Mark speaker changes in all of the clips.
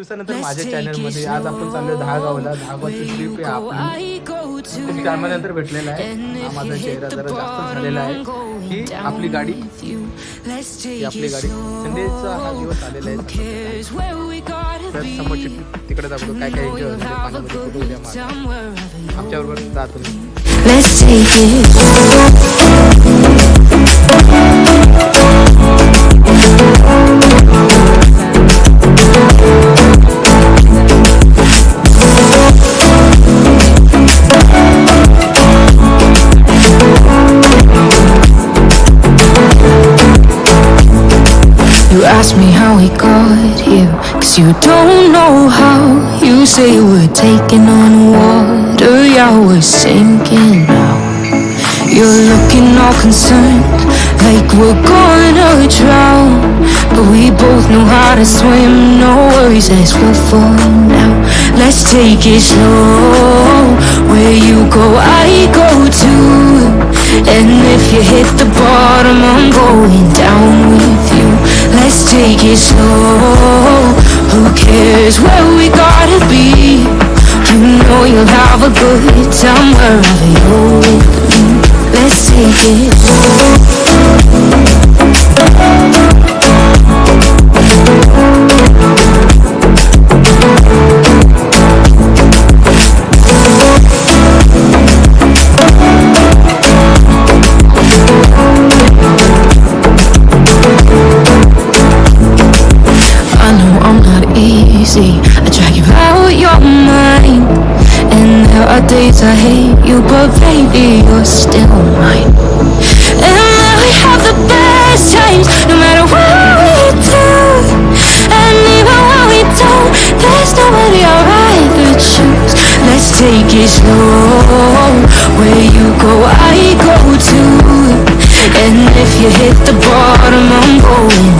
Speaker 1: दिवसानंतर माझ्या चॅनलमध्ये आज आपण चाललो दहा गावला. दहा गावची ट्रिप आहे आपली. खूप टायमानंतर भेटलेला आहे. हा माझा चेहरा जरा जास्त झालेला आहे. ही आपली गाडी. ही आपली गाडी. संडेचा हा दिवस आलेला आहे. तर समोरची ट्रिप तिकडे दाखवतो काय काय enjoy झालं, पाण्यामध्ये कुठे उड्या मारल्या. आमच्याबरोबर जा
Speaker 2: cause you don't know how. You say we're taking on water, yeah, we're sinking now. You're looking all concerned, like we're gonna drown. But we both know how to swim, no worries as we'll fall now. Let's take it slow, where you go, I go too. And if you hit the bottom, I'm going down with you. Let's take it slow. Cares where we gotta be? You know you'll have a good time wherever you're with me. Let's take it easy. I drag you out your mind. And there are days I hate you, but baby, you're still mine. And we have the best times, no matter what we do. And even when we don't, there's nobody I'd rather choose. Let's take it slow. Where you go, I go too. And if you hit the bottom, I'm going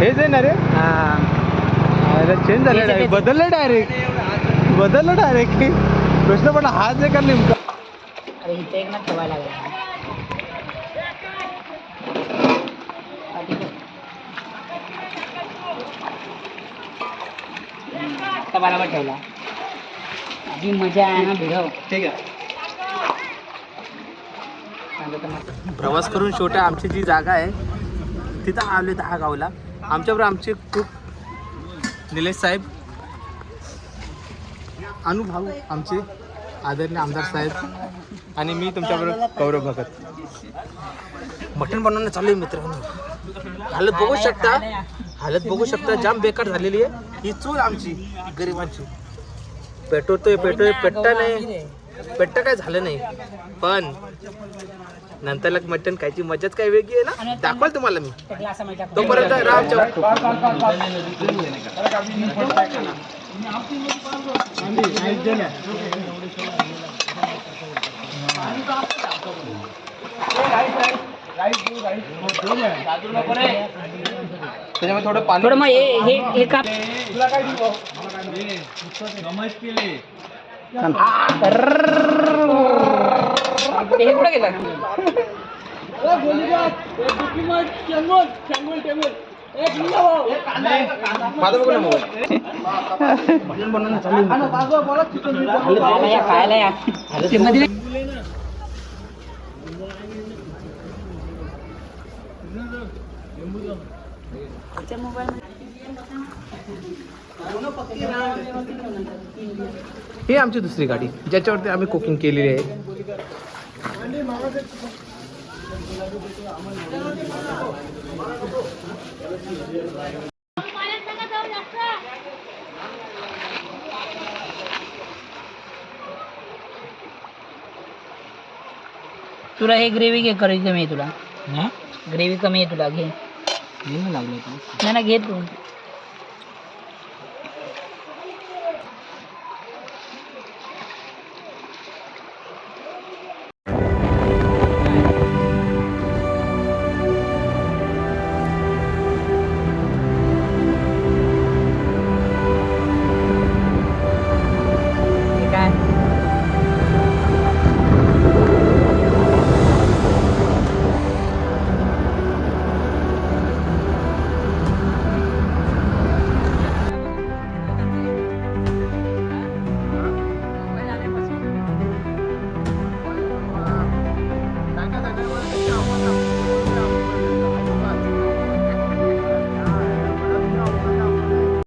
Speaker 1: हेच आहे ना रे. Change झालं direct बदललं direct बदललं direct प्रश्न पण हाच आहे का नेमका.
Speaker 3: अरे इथे एक ना ठेवायला लागला. आता बरोबर ठेवला. आधी मजा आहे ना भिडव.
Speaker 1: ठीक आहे. प्रवास करून शेवटी आमची जी जागा आहे तिथं आले दहा गावला. आमच्याबरोबर आमचे खूप निलेश साहेब अनुभव आमचे आदरणीय आमदार साहेब आणि मी तुमच्याबरोबर गौरव भगत. मटण बनवणं चालू आहे मित्रांनो. हालत बघू शकता हालत बघू शकता जाम बेकार झालेली आहे. ही चूल आमची गरिबांची. पेटवतोय पेटवतोय पेटता नाही. पेट्टा काय झालं नाही. पण नंतरला मटण खायची मजाच काय वेगळी आहे ना दाखवाल तुम्हाला मी. तोपर्यंत आमच्या त्याच्यामध्ये थोडं पाणी
Speaker 3: थोडं मग हे हे हे काप ते हे कुठं गेलं?
Speaker 1: माझं बघू ना मोबाईल.
Speaker 3: खायला या
Speaker 1: ही आमची दुसरी गाडी ज्याच्यावरती आम्ही कुकिंग केलेली आहे.
Speaker 3: तुला हे ग्रेव्ही घे कमी कमी आहे तुला ग्रेव्ही कमी आहे तुला घे.
Speaker 1: लागलो
Speaker 3: नाही ना घे तू.